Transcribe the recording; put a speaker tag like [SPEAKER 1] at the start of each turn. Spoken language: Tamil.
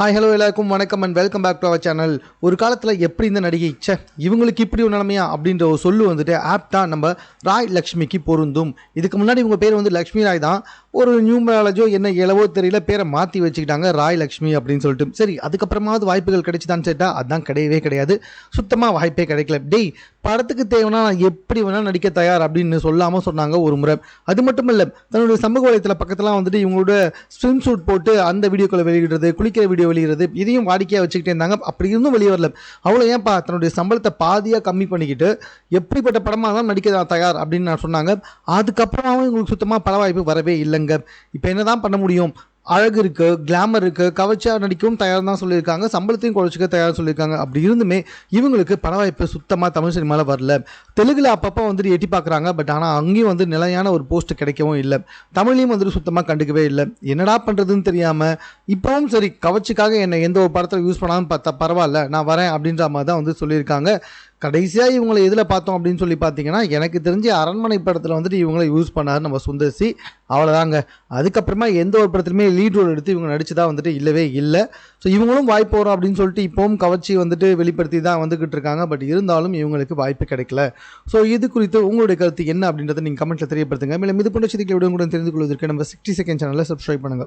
[SPEAKER 1] ஹாய் ஹலோ எல்லாருக்கும் வணக்கம் and welcome back to our channel ஒரு காலத்தில் எப்படி இந்த நடிகை? ச்சே இவங்களுக்கு இப்படி ஒரு நிலமையா? அப்படின்ற ஒரு சொல்லு வந்துட்டு ஆப்டா நம்ம ராய் லக்ஷ்மிக்கு பொருந்தும். இதுக்கு முன்னாடி இவங்க பேர் வந்து லக்ஷ்மி ராய் தான். ஒரு நியூமராலஜோ என்ன இளவோ தெரியல பேரை மாற்றி வச்சுக்கிட்டாங்க ராய் லக்ஷ்மி அப்படின்னு சொல்லிட்டு. சரி அதுக்கப்புறமாவது வாய்ப்புகள் கிடைச்சிதான்னு கேட்டா அதான் கிடையவே கிடையாது. சுத்தமாக வாய்ப்பே கிடைக்கல. டேய் படத்துக்கு தேவைன்னா நான் எப்படி வேணால் நடிக்க தயார் அப்படின்னு சொல்லாமல் சொன்னாங்க ஒரு முறை. அது மட்டும் இல்லை தன்னுடைய சமூக வலைத்தள பக்கத்தில் வந்துட்டு இவங்களோட ஸ்விம் சூட் போட்டு அந்த வீடியோக்களை வெளியிடுறது குளிக்கிற வீடியோ வெளியிடுறது இதையும் வாடிக்கையாக வச்சுக்கிட்டே இருந்தாங்க. அப்படி இருந்தும் வெளியே வரல. அவ்வளோ ஏன்ப்பா தன்னுடைய சம்பளத்தை பாதியாக கம்மி பண்ணிக்கிட்டு எப்படிப்பட்ட படமாக தான் நடிக்க தயார் அப்படின்னு நான் சொன்னாங்க. அதுக்கப்புறமாவும் இவங்களுக்கு சுத்தமாக பட வாய்ப்பு வரவே இல்லை இல்லைங்க இப்போ என்ன தான் பண்ண முடியும்? அழகு இருக்குது கிளாமர் இருக்குது கவச்சா நடிக்கவும் தயார் தான் சொல்லியிருக்காங்க சம்பளத்தையும் குறைச்சிக்க தயார் சொல்லியிருக்காங்க. அப்படி இருந்துமே இவங்களுக்கு பட வாய்ப்பு சுத்தமாக தமிழ் சினிமாவில் வரல. தெலுங்கில் அப்பப்போ வந்துட்டு எட்டி பார்க்குறாங்க பட் ஆனால் அங்கேயும் வந்து நிலையான ஒரு போஸ்ட் கிடைக்கவும் இல்லை. தமிழ்லையும் வந்துட்டு சுத்தமாக கண்டுக்கவே இல்லை. என்னடா பண்ணுறதுன்னு தெரியாமல் இப்போவும் சரி கவச்சிக்காக என்னை எந்த ஒரு படத்தில் யூஸ் பண்ணாலும் பார்த்தா பரவாயில்ல நான் வரேன் அப்படின்ற மாதிரி தான் வந்து சொல்லியிருக்காங்க. கடைசியாக இவங்களை எதில் பார்த்தோம் அப்படின்னு சொல்லி பார்த்தீங்கன்னா எனக்கு தெரிஞ்சு அரண்மனை படத்தில் வந்துட்டு இவங்களை யூஸ் பண்ணார் நம்ம சுந்தர்சி. அவ்வளோதாங்க அதுக்கப்புறமா எந்த ஒரு படத்துலையுமே லீட் ரோல் எடுத்து இவங்க நடிச்சதா வந்துட்டு இல்லவே இல்லை. ஸோ இவங்களும் வாய்ப்பு வரும் அப்படின்னு சொல்லிட்டு இப்போவும் கவர்ச்சி வந்துட்டு வெளிப்படுத்தி தான் வந்துக்கிட்டு இருக்காங்க. பட் இருந்தாலும் இவங்களுக்கு வாய்ப்பு கிடைக்கல. ஸோ இது குறித்து உங்களுடைய கருத்து என்ன அப்படின்றத நீங்கள் கமெண்ட்டில் தெரியப்படுத்துங்க. மேலும் இது போன்ற செய்திகளை விட கூட தெரிந்து கொள்வதற்கு நம்ம சிக்ஸ்டி செகண்ட் சேனலில் சப்ஸ்கிரைப் பண்ணுங்கள்